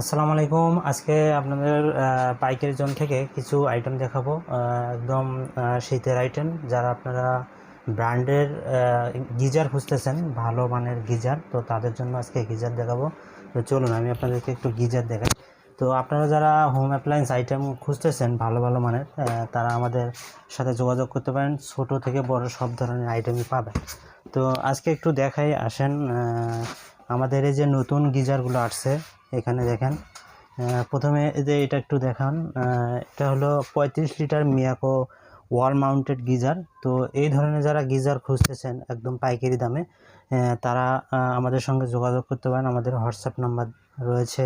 আসসালামু আলাইকুম। আজকে আপনাদের পাইকারি জোন থেকে কিছু আইটেম দেখাবো। একদম শীতের আইটেম যারা আপনারা ব্র্যান্ডের গিজার খুঁজতেছেন, ভালো মানের গিজার, তো তাদের জন্য আজকে গিজার দেখাবো। তো চলুন, আমি আপনাদেরকে একটু গিজার দেখাই। তো আপনারা যারা হোম অ্যাপ্লায়েন্স আইটেম খুঁজতেছেন, ভালো ভালো মানের তারা আমাদের সাথে যোগাযোগ করতে পারেন। ছোট থেকে বড় সব ধরনের আইটেমই পাবেন। তো আজকে একটু দেখাই, আসেন আমাদের এই যে নতুন গিজারগুলো আসছে এখানে দেখেন। প্রথমে যে এটা একটু দেখান। এটা হলো পঁয়ত্রিশ litre Miyako wall mounted geyser. তো এই ধরনের যারা গিজার খুঁজতেছেন একদম পাইকারি দামে তারা আমাদের সঙ্গে যোগাযোগ করতে পারেন। আমাদের হোয়াটসঅ্যাপ নাম্বার রয়েছে,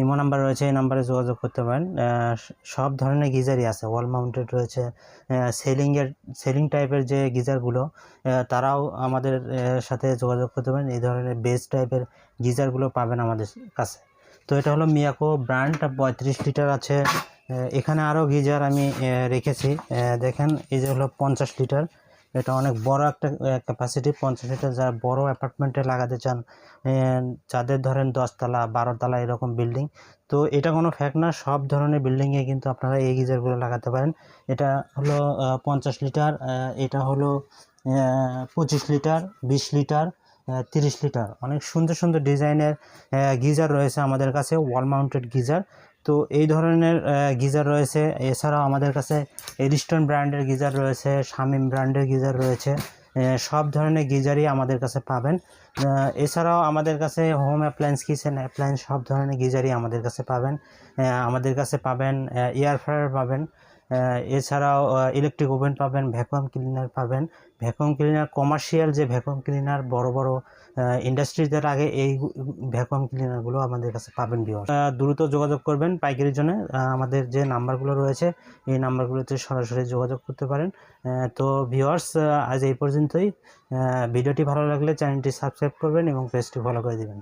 ইমো নাম্বার রয়েছে, এই নাম্বারে যোগাযোগ করতে পারেন। সব ধরনের গিজারই আছে, ওয়াল মাউন্টেড রয়েছে। সেলিংয়ের সেলিং টাইপের যে গিজারগুলো তারাও আমাদের সাথে যোগাযোগ করতে পারেন। এই ধরনের বেস টাইপের গিজারগুলো পাবেন আমাদের কাছে। তো এটা হলো মিয়াকো ব্র্যান্ড পঁয়ত্রিশ লিটার আছে। এখানে আরও গিজার আমি রেখেছি। দেখেন, এই যে হলো পঞ্চাশ লিটার। এটা অনেক বড় একটা ক্যাপাসিটি পঞ্চাশ লিটার। যারা বড় অ্যাপার্টমেন্টে লাগাতে চান যাদের ধরেন দশতলা, বারোতলা এরকম বিল্ডিং তো এটা কোনো ফ্যাক্ট না, সব ধরনের বিল্ডিংয়ে কিন্তু আপনারা এই গিজারগুলো লাগাতে পারেন। এটা হলো পঞ্চাশ লিটার এটা হলো পঁচিশ লিটার, বিশ লিটার তিরিশ লিটার। অনেক সুন্দর সুন্দর ডিজাইনের গিজার রয়েছে আমাদের কাছে ওয়াল মাউন্টেড গিজার। তো এই ধরনের গিজার রয়েছে। এছাড়াও আমাদের কাছে এডিস্টন ব্র্যান্ডের গিজার রয়েছে শামিম ব্র্যান্ডের গিজার রয়েছে সব ধরনের গিজারই আমাদের কাছে পাবেন। এছাড়াও আমাদের কাছে হোম অ্যাপ্লায়েন্স কিচেন অ্যাপ্লায়েন্স সব ধরনের গিজারই আমাদের কাছে পাবেন। আমাদের কাছে পাবেন এয়ার ফ্রায়ার পাবেন। এছাড়াও ইলেকট্রিক ওভেন পাবেন ভ্যাকুয়াম ক্লিনার পাবেন। ভ্যাকুয়াম ক্লিনার কমার্শিয়াল যে ভ্যাকুয়াম ক্লিনার বড় বড় ইন্ডাস্ট্রিজের আগে এই ভ্যাকুয়াম ক্লিনারগুলো আমাদের কাছে পাবেন বিও দ্রুত যোগাযোগ করবেন পাইকারির জন্য। আমাদের যে নাম্বারগুলো রয়েছে, এই নাম্বারগুলোতে সরাসরি যোগাযোগ করতে পারেন। তো ভিওয়ার্স আজ এই পর্যন্তই। ভিডিওটি ভালো লাগলে চ্যানেলটি সাবস্ক্রাইব করবেন এবং পেজটি ফলো করে দিবেন।